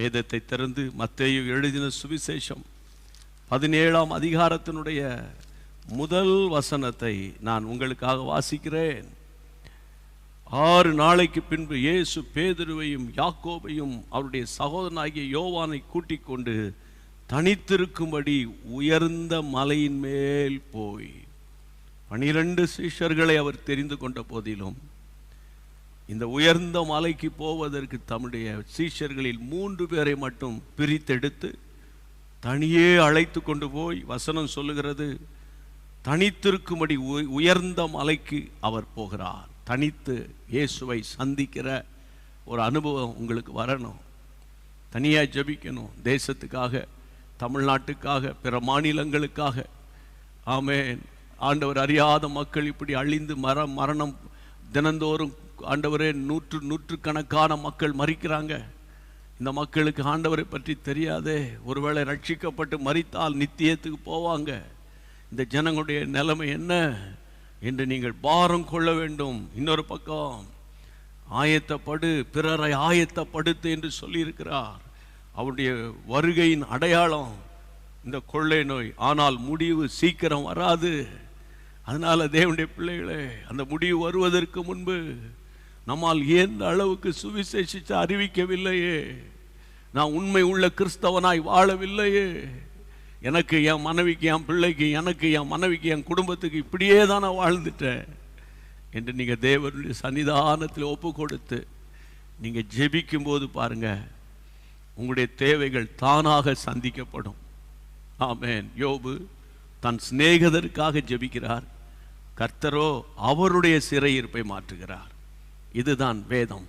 வேதத்தை திறந்து மத்தேயு எழுதின சுவிசேஷம் பதினேழாம் அதிகாரத்தினுடைய முதல் வசனத்தை நான் உங்களுக்காக வாசிக்கிறேன். ஆறு நாளைக்கு பின்பு இயேசு பேதுருவையும் யாக்கோபையும் அவருடைய சகோதரனாகிய யோவானை கூட்டிக் கொண்டு தனித்திருக்கும்படி உயர்ந்த மலையின் மேல் போய். பனிரெண்டு சீஷர்களை அவர் தெரிந்து கொண்ட போதிலும் இந்த உயர்ந்த மலைக்கு போவதற்கு தம்முடைய சீஷர்களில் மூன்று பேரை மட்டும் பிரித்தெடுத்து தனியே அழைத்து கொண்டு போய் வசனம் சொல்லுகிறது. தனித்திருக்கும்படி உ- உயர்ந்த மலைக்கு அவர் போகிறார். தனித்து இயேசுவை சந்திக்கிற ஒரு அனுபவம் உங்களுக்கு வரணும். தனியாக ஜெபிக்கணும். தேசத்துக்காக தமிழ்நாட்டுக்காக பிற மாநிலங்களுக்காக. ஆமென். ஆண்டவர் அறியாத மக்கள் இப்படி அழிந்து மர மரணம் தினந்தோறும் ஆண்டவரே நூற்று நூற்றுக்கணக்கான மக்கள் மறிக்கிறாங்க. இந்த மக்களுக்கு ஆண்டவரை பற்றி தெரியாதே. ஒருவேளை ரட்சிக்கப்பட்டு மறித்தால் நித்தியத்துக்கு போவாங்க. இந்த ஜனங்களுடைய நிலைமை என்ன என்று நீங்கள் பாரம் கொள்ள வேண்டும். இன்னொரு பக்கம் ஆயத்தப்படு பிறரை ஆயத்தப்படுத்து என்று சொல்லியிருக்கிறார். அவருடைய வருகையின் அடையாளம் இந்த கொள்ளை நோய். ஆனால் முடிவு சீக்கிரம் வராது. அதனால் தேவனுடைய பிள்ளைகளே அந்த முடிவு வருவதற்கு முன்பு நம்மால் எந்த அளவுக்கு சுவிசேஷித்து அறிவிக்கவில்லையே. நான் உண்மை உள்ள கிறிஸ்தவனாய் வாழவில்லையே. எனக்கு என் மனைவிக்கு என் பிள்ளைக்கு எனக்கு என் மனைவிக்கு என் குடும்பத்துக்கு இப்படியே தான் நான் வாழ்ந்துட்டேன் என்று நீங்கள் தேவனுடைய சன்னிதானத்தில் ஒப்பு கொடுத்து நீங்கள் ஜெபிக்கும் போது பாருங்க உங்களுடைய தேவைகள் தானாக சந்திக்கப்படும். ஆமேன். யோபு தன் சிநேகதருக்காக ஜெபிக்கிறார். கர்த்தரோ அவருடைய சிறையிருப்பை மாற்றுகிறார். இதுதான் வேதம்.